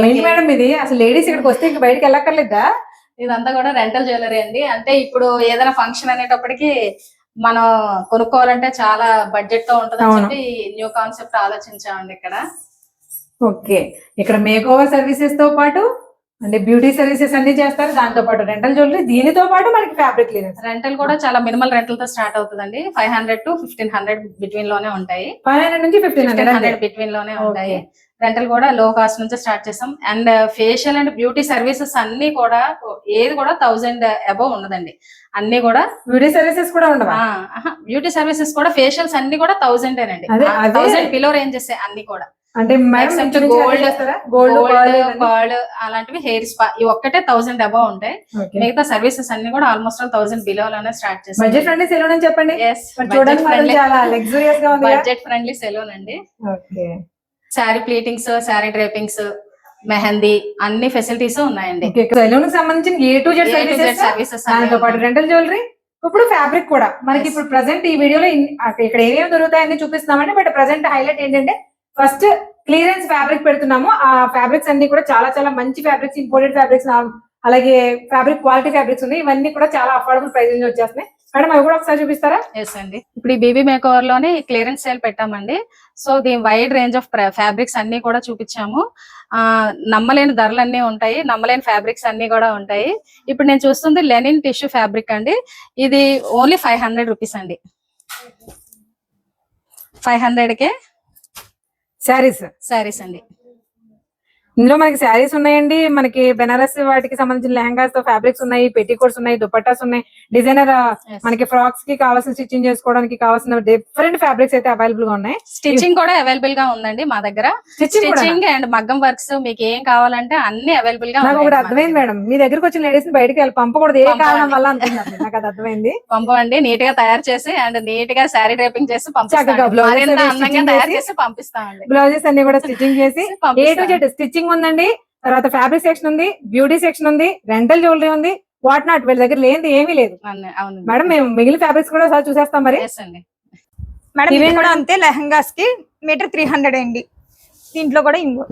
ఏంటి మేడం ఇది? అసలు లేడీస్ ఇక్కడికి వస్తే ఇంకా బయటకి వెళ్ళక్కర్లేదా? ఇదంతా కూడా రెంటల్ జ్యువెలరీ అండి. అంటే ఇప్పుడు ఏదైనా ఫంక్షన్ అనేటప్పటికి మనం కొనుక్కోవాలంటే చాలా బడ్జెట్తో ఉంటుందని అవును. చెప్పి న్యూ కాన్సెప్ట్ ఆలోచించామండి ఇక్కడ. ఓకే. ఇక్కడ మేక్ ఓవర్ సర్వీసెస్తో పాటు అంటే బ్యూటీ సర్వీసెస్ అన్ని చేస్తారు దాంతో పాటు రెంటల్ జ్యువెలరీ దీనితో పాటు మనకి ఫ్యాబ్రిక్ క్లియరెన్స్ రెంటల్ కూడా చాలా మినిమల్ రెంటల్తో స్టార్ట్ అవుతుందండి. Five hundred to fifteen hundred బిట్వీన్లోనే ఉంటాయి. ఫైవ్ హండ్రెడ్ నుంచి ఫిఫ్టీన్ హండ్రెడ్ బిట్వీన్లోనే ఉంటాయి. రెంటల్ కూడా లో కాస్ట్ నుంచి స్టార్ట్ చేసాం and facial and beauty services అన్ని కూడా ఏది కూడా థౌజండ్ అబౌవ్ ఉండదండి. అన్ని కూడా బ్యూటీ సర్వీసెస్ కూడా ఉండవా? బ్యూటీ సర్వీసెస్ కూడా ఫేషియల్స్ అన్ని కూడా థౌజండ్ అండి. థౌజండ్ బిలో రేంజెస్ అన్ని కూడా. అంటే గోల్డ్ గోల్డ్ పర్ల్ అలాంటివి హెయిర్ స్పా ఇవి ఒక్కటే థౌసండ్ అబౌవ్ ఉంటాయి. మిగతా సర్వీసెస్ అన్ని కూడా ఆల్మోస్ట్ థౌసండ్ బిలో లోనే స్టార్ట్ చేసాం బడ్జెట్ ఫ్రెండ్లీ సెలూన్ అని చెప్పండి. బడ్జెట్ ఫ్రెండ్లీ సెలూన్ అండి శారీ ప్లీటింగ్స్ శారీ డ్రైపింగ్స్ మెహందీ అన్ని ఫెసిలిటీస్ ఉన్నాయండి. సెలూన్కి సంబంధించిన ఏ? టు జెడ్ సర్వీసెస్ దాంతో పాటు రెంటల్ జ్యువెలరీ ఇప్పుడు ఫ్యాబ్రిక్ కూడా. మనకి. ఇప్పుడు ప్రజెంట్ ఈ వీడియోలో ఇక్కడ ఏమేమి దొరుకుతాయని చూపిస్తున్నామండి బట్ ప్రజెంట్ హైలైట్ ఏంటంటే ఫస్ట్ క్లియరెన్స్ ఫ్యాబ్రిక్ పెడుతున్నాము. ఆ ఫ్యాబ్రిక్స్ అన్ని కూడా చాలా చాలా మంచి ఫ్యాబ్రిక్స్ ఇంపోర్టెడ్ ఫ్యాబ్రిక్స్ అలాగే ఫ్యాబ్రిక్ క్వాలిటీ ఫ్యాబ్రిక్స్ ఉన్నాయి. ఇవన్నీ కూడా చాలా అఫోర్డబుల్ ప్రైస్ నుంచి వచ్చేస్తున్నాయి. మేడం అవి కూడా ఒకసారి చూపిస్తారా? ఎస్ అండి. ఇప్పుడు ఈ బేబీ మేక్ ఓవర్లోనే క్లియరెన్స్ సేల్ పెట్టామండి. సో దీని వైడ్ రేంజ్ ఆఫ్ ఫ్యాబ్రిక్స్ అన్ని కూడా చూపించాము. నమ్మలేని ధరలు అన్ని ఉంటాయి. నమ్మలేని ఫ్యాబ్రిక్స్ అన్ని కూడా ఉంటాయి. ఇప్పుడు నేను చూస్తుంది లెనిన్ టిష్యూ ఫ్యాబ్రిక్ అండి. ఇది ఓన్లీ ఫైవ్ హండ్రెడ్ రూపీస్ అండి. ఫైవ్ హండ్రెడ్కే శారీస్. శారీస్ అండి. ఇందులో మనకి శారీస్ ఉన్నాయండి. మనకి బెనారస్ వాటికి సంబంధించిన లెహంగాస్తో ఫ్యాబ్రిక్స్ ఉన్నాయి పెట్టికోట్స్ ఉన్నాయి దుపట్టాస్ ఉన్నాయి. Designer Yes. మనకి ఫ్రాక్స్కి కావాల్సిన స్టిచ్చింగ్ చేసుకోవడానికి కావాల్సిన డిఫరెంట్ ఫ్యాబ్రిక్స్ అయితే అవైలబుల్గా ఉన్నాయి. స్టిచ్చింగ్ కూడా అవైలబుల్గా ఉందండి మా దగ్గర. స్టిచ్చింగ్ కూడా? అండ్ మగ్గం వర్క్స్ మీకు ఏం కావాలంటే అన్ని అవైలబుల్గా నాకు ఒకటి మా అర్థమైంది. మేడం. మీ దగ్గరకు వచ్చిన లేడీస్ని బయటకి వెళ్ళి పంపకూడదు. ఏ. కారణం వల్ల అనుకున్నాను నాకు అది అర్థమైంది. పంపండి నీట్గా తయారు చేసి అండ్ నీట్గా శారీ డ్రైపింగ్ చేసి చక్కగా పంపిస్తాం blouses మరింత అవి అందంగా stitching తయారు చేసి చేసి పంపిస్తామండి. బ్లౌజెస్ అన్ని కూడా స్టిచ్చింగ్ చేసి ఏ టు పంపిస్తాం. జెడ్ స్టిచ్చింగ్ ఉందండి తర్వాత ఫ్యాబ్రిక్ సెక్షన్ ఉంది బ్యూటీ సెక్షన్ ఉంది రెంటల్ జ్యువెలరీ ఉంది. వాట్ నాట్ వీళ్ళ దగ్గర లేనిది ఏమీ లేదు. మేడం మేము మిగిలిన ఫ్యాబ్రిక్స్ కూడా ఒకసారి చూసేస్తాం మరి. మేడం ఇవే కూడా? అంతే లెహంగాస్కి మీటర్ త్రీ హండ్రెడ్ అండి. దీంట్లో కూడా ఇంకో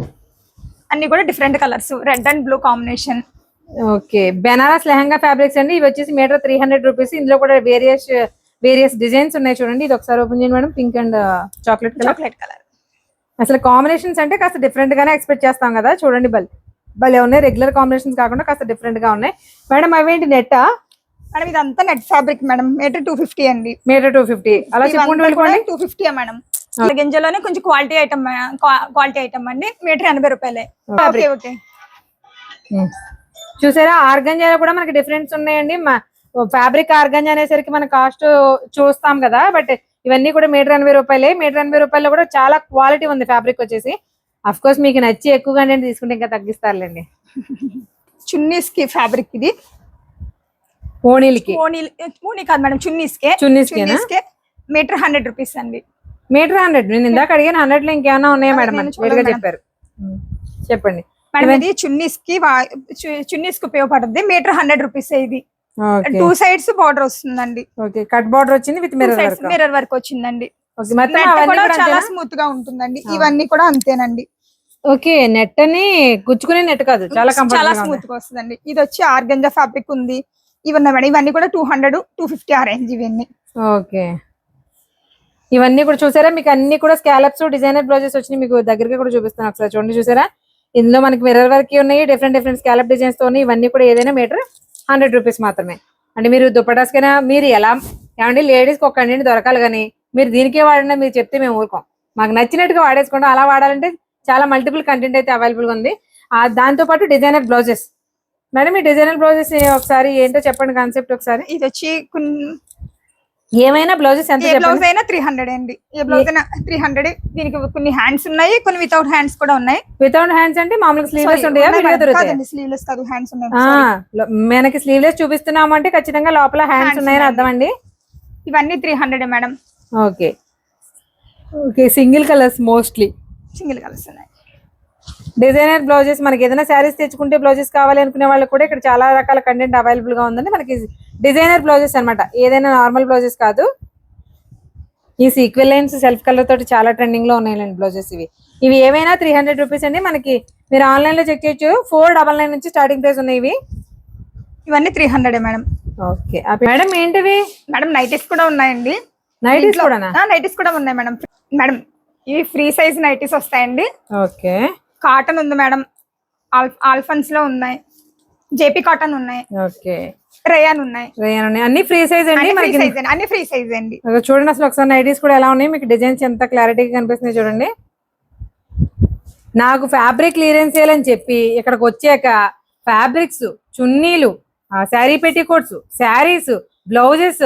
అన్ని కూడా different colours red and blue combination okay Banaras lehenga fabrics అండి. ఇవి వచ్చేసి మీటర్ త్రీ హండ్రెడ్ రూపీస్ ఇందులో కూడా వేరియస్ వేరియస్ డిజైన్స్ ఉన్నాయి చూడండి. ఇది ఒకసారి ఓపెన్ చేయండి madam. Pink and chocolate colour chocolate colour అసలు కాంబినేషన్స్ అంటే కాస్త డిఫరెంట్ గానే ఎక్స్పెక్ట్ చేస్తాం కదా. చూడండి బల్. భలే ఉన్నాయి. రెగ్యులర్ కాంబినేషన్స్ కాకుండా కాస్త డిఫరెంట్గా ఉన్నాయి. మేడం అవేంటి నెట్ మేడం ఇదంతా net fabric madam metre two fifty అండి. మీటర్ టూ ఫిఫ్టీ అలా చెప్పుకుంటూ వెళ్ళిపోండి. టూ ఫిఫ్టీ మేడం గింజలోనే కొంచెం క్వాలిటీ ఐటమ్ క్వాలిటీ ఐటమ్ అండి. మీటర్ ఎనభై రూపాయలే. ఓకే. ఓకే చూసారా? ఆర్గంజాలో కూడా మనకి డిఫరెన్స్ ఉన్నాయండి. ఫ్యాబ్రిక్ ఆర్గంజా అనేసరికి మన కాస్ట్ చూస్తాం కదా. బట్ ఇవన్నీ కూడా మీటర్ ఎనభై రూపాయలే. మీటర్ ఎనభై రూపాయల్లో కూడా చాలా క్వాలిటీ ఉంది ఫ్యాబ్రిక్ వచ్చేసి. అఫ్ కోర్స్ మీకు నచ్చి ఎక్కువగా నేను తీసుకుంటే ఇంకా తగ్గిస్తారులేండి. చున్నీస్కి ఫ్యాబ్రిక్ ఇది. ఓణీలకి ఓనీ కాదు మేడం చున్నీస్ కే చున్నీస్ కే మీటర్ హండ్రెడ్ రూపీస్ అండి. Metre hundred. నేను ఇందాక అడిగిన హండ్రెడ్లో ఇంకేమైనా ఉన్నాయా మేడం. చెప్పారు. చెప్పండి. మేడం ఇది చున్నీస్కి చున్నీస్కి ఉపయోగపడుతుంది. మీటర్ హండ్రెడ్ రూపీస్ ఇది. టూ సైడ్స్ బార్డర్ వస్తుందండి. ఓకే కట్ బార్డర్ వచ్చింది with mirror work. Mirror work వచ్చిందండి. చాలా? స్మూత్గా ఉంటుందండి. ఇవన్నీ కూడా అంతేనండి. ఓకే నెట్ అని గుచ్చుకునే నెట్ కాదు చాలా చాలా స్మూత్గా వస్తుందండి. ఇది వచ్చి ఆర్గంజా ఫ్యాబ్రిక్ ఉంది. ఇవన్నీ మేడం ఇవన్నీ కూడా టూ హండ్రెడ్ టూ ఫిఫ్టీ ఆ రేంజ్ ఇవన్నీ. ఓకే. ఇవన్నీ కూడా చూసారా? మీకు అన్ని కూడా స్కాలప్స్ డిజైనర్ బ్లౌజెస్ వచ్చినాయి. మీకు దగ్గరగా కూడా చూపిస్తాను ఒకసారి. చూడండి చూసారా? ఇందులో మనకి మిర్రర్ వర్క్ ఉన్నాయి. డిఫరెంట్ డిఫరెంట్ స్కాలప్ డిజైన్స్తో ఉన్నాయి. ఇవన్నీ కూడా ఏదైనా మీటర్ హండ్రెడ్ రూపీస్ మాత్రమే. అంటే మీరు దుప్పటాస్ కైనా మీరు ఎలా ఏమండి లేడీస్కి ఒక కంటెంట్ దొరకాలి కానీ మీరు దీనికే వాడినా మీరు చెప్తే మేము ఊరుకోం. మాకు నచ్చినట్టుగా వాడేసుకోండి. అలా వాడాలంటే చాలా మల్టిపుల్ కంటెంట్ అయితే అవైలబుల్గా ఉంది. దాంతోపాటు దాంతో పాటు డిజైనర్ బ్లౌజెస్. మేడం ఈ డిజైనర్ బ్లౌజెస్ ఒకసారి ఏంటో చెప్పండి కాన్సెప్ట్ ఒకసారి. ఇది వచ్చి ఏమైనా బ్లౌజెస్ ఎంత బ్లౌజ్ అయినా త్రీ హండ్రెడ్ అండి. ఏ బ్లౌజ్ అయినా త్రీ హండ్రెడ్ దీనికి కొన్ని హ్యాండ్స్ ఉన్నాయి కొన్ని వితౌట్ హ్యాండ్స్ కూడా ఉన్నాయి. వితౌట్ హ్యాండ్స్ అంటే మామూలుగా స్లీవ్లెస్ ఉంటాయా? స్లీవ్లెస్ కాదు హ్యాండ్స్ ఉన్నాయి మనకి స్లీవ్లెస్ చూపిస్తున్నాము అంటే ఖచ్చితంగా లోపల హ్యాండ్స్ ఉన్నాయని ఉన్నాయి. అర్థం అండి ఇవన్నీ three hundred madam okay. Okay single colours mostly single colours ఉన్నాయి. డిజైనర్ బ్లౌజెస్ మనకి ఏదైనా శారీస్ తెచ్చుకుంటే బ్లౌజెస్ కావాలి అనుకునే వాళ్ళకి కూడా ఇక్కడ చాలా రకాల కంటెంట్ అవైలబుల్గా ఉందండి. మనకి డిజైనర్ బ్లౌజెస్ అన్నమాట. ఏదైనా నార్మల్ బ్లౌజెస్ కాదు. ఈ సీక్వెల్ లైన్స్ సెల్ఫ్ కలర్ తోటి చాలా ట్రెండింగ్లో ఉన్నాయండి బ్లౌజెస్ ఇవి. ఇవి ఏవైనా త్రీ హండ్రెడ్ రూపీస్ అండి. మనకి మీరు ఆన్లైన్లో చెక్ చేయొచ్చు. ఫోర్ డబల్ నైన్ నుంచి స్టార్టింగ్ ప్రైస్ ఉన్నాయి ఇవి. ఇవన్నీ three hundred madam. Okay. Madam ఏంటివి? మేడం నైటీస్ కూడా ఉన్నాయండి. నైటీస్ కూడానా? నైటీస్ కూడా ఉన్నాయి మేడం. మేడం ఇవి ఫ్రీ సైజ్ నైటీస్ వస్తాయండి. ఓకే. కాటన్ ఉంది మేడం. ఆల్ ఆల్ఫన్స్లో ఉన్నాయి. జేపీ కాటన్ ఉన్నాయి. ఓకే. రేయాన్ ఉన్నాయి. రేయన్ ఉన్నాయి. అన్ని ఫ్రీ సైజ్ అండి అన్ని ఫ్రీ సైజ్ అండి. అన్ని ఫ్రీ సైజ్ అండి. ఒక చూడండి అసలు ఒకసారి నైటీస్ కూడా ఎలా ఉన్నాయి? మీకు డిజైన్స్ ఎంత క్లారిటీగా కనిపిస్తున్నాయి చూడండి. నాకు ఫ్యాబ్రిక్ క్లియరెన్స్ చేయాలని చెప్పి ఇక్కడికి వచ్చాక ఫ్యాబ్రిక్స్ చున్నీలు శారీ పెట్టికోట్స్ శారీస్ బ్లౌజెస్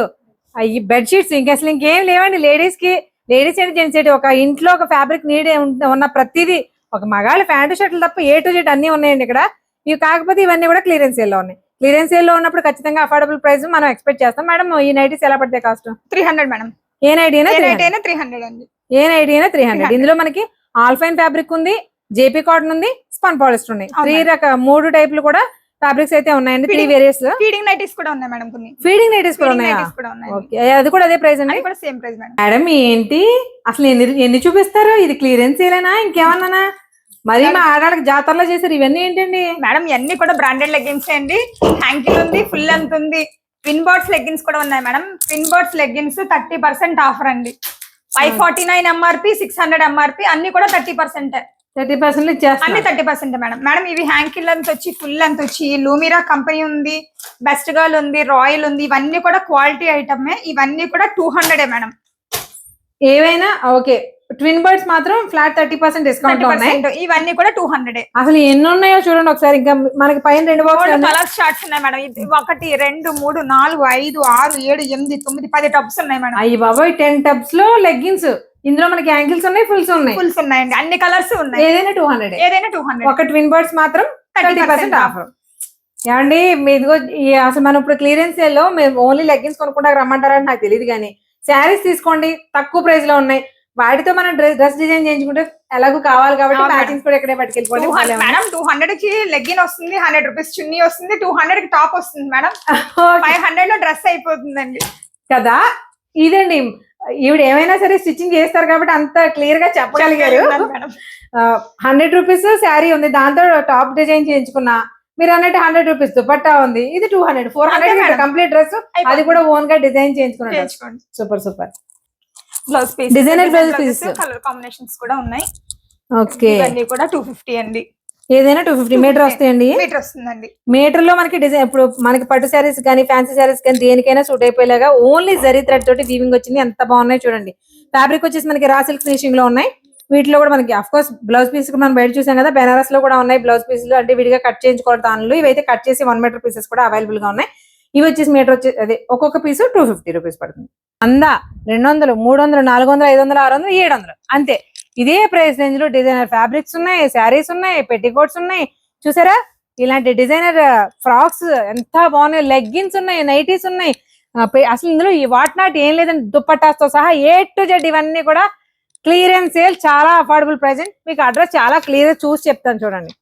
ఈ బెడ్షీట్స్ ఇంక అసలు ఇంకేం లేవండి. లేడీస్కి లేడీస్ అండ్ జెంట్స్ ఏంటి ఒక ఇంట్లో ఒక ఫ్యాబ్రిక్ నీడ్ ఉన్న ప్రతిదీ ఒక మగాళ్ళ ప్యాంటు షర్ట్లు తప్ప ఏ టు జెడ్ అన్ని ఉన్నాయండి ఇక్కడ. ఇవి కాకపోతే ఇవన్నీ కూడా క్లియరెన్స్ సేల్లో ఉన్నాయి. క్లియరెన్స్ సేల్లో ఉన్నప్పుడు ఖచ్చితంగా అఫోర్డబుల్ ప్రైస్ మనం ఎక్స్పెక్ట్ చేస్తాం. మేడం ఈ నైటీస్ ఎలా పడతాయి కాస్ట్ త్రీ హండ్రెడ్ మేడం. ఏ నైట్ అయినా ఏ 300. నైట్ అయినా త్రీ హండ్రెడ్ అండి. ఏ నైట్ అయినా త్రీ హండ్రెడ్ 300. ఇందులో మనకి ఆల్ఫైన్ ఫ్యాబ్రిక్ ఉంది జేపీ కాటన్ ఉంది స్పన్ పాలిస్టర్ అవును త్రీ. రక మూడు టైపులు కూడా ఫ్యాబ్రిక్స్ అయితే ఉన్నాయండి. త్రీ. వేరియస్ ఫీడింగ్ నైటీస్ కూడా ఉన్నాయి మేడం కొన్ని. ఫీడింగ్ నైటీస్ కూడా ఉన్నాయా? నైటీస్ కూడా ఉన్నాయి ఓకే అది కూడా అదే ప్రైస్ అండి? కూడా సేమ్ ప్రైస్ మేడం. మేడం ఏంటి? అసలు ఎన్ని ఎన్ని చూపిస్తారు? ఇది క్లియరెన్స్ ఏలేనా ఇంకేమన్నానా? మరి మా ఆడాళ్ళకి జాతరలో చేశారు. ఇవన్నీ ఏంటండి? మేడం ఇవన్నీ కూడా బ్రాండెడ్ లెగ్గిన్స్ అండి. హ్యాంకిల్ ఉంది ఫుల్ లెంత్ ఉంది. పిన్ బర్డ్స్ లెగ్గిన్స్ కూడా ఉన్నాయి madam. Twin Birds leggings thirty percent offer అండి. Five forty nine MRP six hundred MRP అన్ని కూడా థర్టీ పర్సెంట్ థర్టీ పర్సెంట్ అన్ని థర్టీ పర్సెంట్ మేడం. మేడం ఇవి హ్యాంకిల్ లెంత్ వచ్చి ఫుల్ లెంత్ వచ్చి లూమిరా కంపెనీ ఉంది బెస్ట్ గర్ల్ ఉంది రాయల్ ఉంది ఇవన్నీ కూడా క్వాలిటీ ఐటమే ఇవన్నీ కూడా టూ హండ్రెడే మేడం. ఏవైనా ఓకే. ట్విన్ బర్డ్స్ మాత్రం ఫ్లాట్ థర్టీ పర్సెంట్ డిస్కౌంట్ ఉన్నాయి. ఇవన్నీ కూడా టూ హండ్రెడే అసలు ఎన్ని ఉన్నాయో చూడండి ఒకసారి. ఇంకా మనకి పైన రెండు కలర్ షార్ట్స్ ఉన్నాయి. మేడం ఒకటి రెండు మూడు నాలుగు ఐదు ఆరు ఏడు ఎనిమిది తొమ్మిది పది టబ్స్ ఉన్నాయి మేడం అయ్యి బాబాయ్ టెన్ టబ్స్లో లెగ్గిన్స్ ఇందులో మనకి యాంకిల్స్ ఉన్నాయి ఫుల్స్ ఉన్నాయి. ఫుల్స్ ఉన్నాయండి. అన్ని కలర్స్ ఉన్నాయి. ఏదైనా టూ హండ్రెడ్ ఏదైనా టూ హండ్రెడ్ ఒక ట్విన్ బర్డ్స్ మాత్రం థర్టీ 30% పర్సెంట్ ఆఫ్ ఏమండి మీదిగో అసలు మనం ఇప్పుడు క్లియరెన్స్లో మేము ఓన్లీ లెగ్గిన్స్ కొనుక్కుంటా రమ్మంటారని నాకు తెలియదు కానీ శారీస్ తీసుకోండి తక్కువ ప్రైస్లో ఉన్నాయి. వాటితో మనం డ్రెస్ డ్రెస్ డిజైన్ చేయించుకుంటే ఎలాగో కావాలి కాబట్టి. మ్యాచింగ్స్ కూడా ఇక్కడే పట్టుకెళ్ళిపోండి. మేడం టూ హండ్రెడ్కి లెగ్గిన్ వస్తుంది హండ్రెడ్ రూపీస్ చున్నీ వస్తుంది టూ హండ్రెడ్కి టాప్ వస్తుంది మేడం. ఫైవ్ హండ్రెడ్లో డ్రెస్ అయిపోతుందండి. కదా? ఇదండి. ఈవిడ ఏమైనా సరే స్టిచ్చింగ్ చేస్తారు కాబట్టి అంత క్లియర్గా చెప్పగలిగారు. మేడం హండ్రెడ్ రూపీస్ శారీ ఉంది. దాంతో టాప్ డిజైన్ చేయించుకున్నా. మీరు అన్నట్టు హండ్రెడ్ రూపీస్ దుపట్టా ఉంది. ఇది two hundred four hundred. Complete dress అది కూడా ఓన్గా డిజైన్ చేయించుకున్నాడు. చేయించుకోండి. Super super blouse piece Designer blouse pieces. Colour combinations కూడా ఉన్నాయి. ఓకే ఇవన్నీ కూడా టూ ఫిఫ్టీ అండి. ఏదైనా టూ ఫిఫ్టీ మీటర్ వస్తాయండి? మీటర్ వస్తుందండి. మీటర్లో మనకి డిజైన్ ఇప్పుడు మనకి పట్టు శారీస్ కానీ ఫ్యాన్సీ శారీస్ కానీ దేనికైనా సూట్ అయిపోయేలాగా ఓన్లీ జరీ థ్రెడ్ తోటి వీవింగ్ వచ్చింది. ఎంత బాగున్నాయి చూడండి. ఫ్యాబ్రిక్ వచ్చేసి మనకి రా సిల్క్ ఫినిషింగ్లో ఉన్నాయి. వీటిలో కూడా మనకి అఫ్ కోర్స్ బ్లౌజ్ పీస్ మనం బయట చూసాం కదా బెనారస్లో కూడా ఉన్నాయి బ్లౌజ్ పీసులు అంటే విడిగా కట్ చేయించుకోవడం దానిలో ఇవైతే కట్ చేసి వన్ మీటర్ పీసెస్ కూడా అవైలబుల్గా ఉన్నాయి. ఇవి వచ్చేసి మీటర్ వచ్చేసి అదే ఒక్కొక్క పీస్ టూ ఫిఫ్టీ రూపీస్ పడుతుంది. అందా రెండు వందలు మూడు వందలు నాలుగు వందలు ఐదు వందలు ఆరు వందలు ఏడు వందలు అంతే. ఇదే ప్రైస్ రేంజ్లో డిజైనర్ ఫ్యాబ్రిక్స్ ఉన్నాయి శారీస్ ఉన్నాయి పెట్టికోట్స్ ఉన్నాయి. చూసారా? ఇలాంటి డిజైనర్ ఫ్రాక్స్ uh, ఎంత బాగున్నాయి లెగ్గిన్స్ ఉన్నాయి నైటీస్ ఉన్నాయి. అసలు ఇందులో ఈ వాట్ నాట్ ఏం లేదండి దుప్పటాస్తో సహా ఏ టు జెడ్ ఇవన్నీ కూడా క్లియరెన్స్ సేల్ చాలా అఫోర్డబుల్ ప్రైజెంట్ మీకు అడ్రస్ చాలా క్లియర్ చూసి చెప్తాను చూడండి.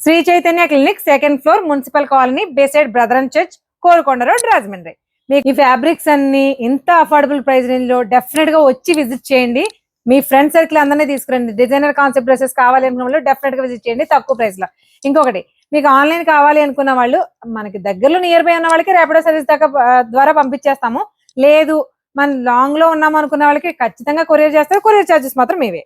Shri Chaitanya clinic second floor municipal colony bayside Brethren church Korukonda Rajahmundry. మీకు ఈ ఫ్యాబ్రిక్స్ అన్ని ఇంత అఫోర్డబుల్ ప్రైస్ రేంజ్లో డెఫినెట్గా వచ్చి విజిట్ చేయండి. మీ ఫ్రెండ్ సర్కిల్ అందరినీ తీసుకురండి. డిజైనర్ కాన్సెప్ట్ డ్రెస్సెస్ కావాలి అనుకున్న వాళ్ళు డెఫినెట్గా విజిట్ చేయండి తక్కువ ప్రైస్లో. ఇంకొకటి మీకు ఆన్లైన్ కావాలి అనుకున్న వాళ్ళు మనకి దగ్గరలో నియర్ బై ఉన్న వాళ్ళకి ర్యాపిడో సర్వీస్ దాకా ద్వారా పంపించేస్తాము. లేదు మన లాంగ్లో ఉన్నాం అనుకున్న వాళ్ళకి ఖచ్చితంగా కొరియర్ చేస్తారు. కొరియర్ చార్జెస్ మాత్రం మేవే.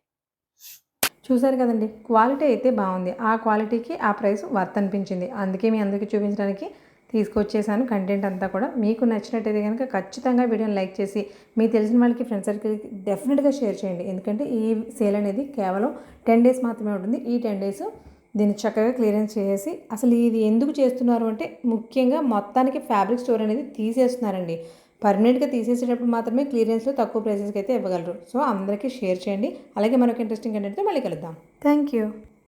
చూసారు కదండి క్వాలిటీ అయితే బాగుంది. ఆ క్వాలిటీకి ఆ ప్రైస్ వర్త్ అనిపించింది. అందుకే మీ అందరికీ చూపించడానికి తీసుకొచ్చేసాను కంటెంట్ అంతా కూడా. మీకు నచ్చినట్టయితే కనుక ఖచ్చితంగా వీడియోని లైక్ చేసి మీకు తెలిసిన వాళ్ళకి ఫ్రెండ్ సర్కిల్కి డెఫినెట్గా షేర్ చేయండి. ఎందుకంటే ఈ సేల్ అనేది కేవలం టెన్ డేస్ మాత్రమే ఉంటుంది. ఈ టెన్ డేస్ దీన్ని చక్కగా క్లియరెన్స్ చేసి అసలు ఇది ఎందుకు చేస్తున్నారు అంటే ముఖ్యంగా మొత్తానికి ఫ్యాబ్రిక్ స్టోర్ అనేది తీసేస్తున్నారండి. పర్మనెంట్గా తీసేసేటప్పుడు మాత్రమే క్లియరెన్స్లో తక్కువ ప్రైసెస్కి అయితే ఇవ్వగలరు. సో అందరికీ షేర్ చేయండి. అలాగే మరొక ఇంట్రెస్టింగ్ కంటెంట్తో మళ్ళీ కలుద్దాం. Thank you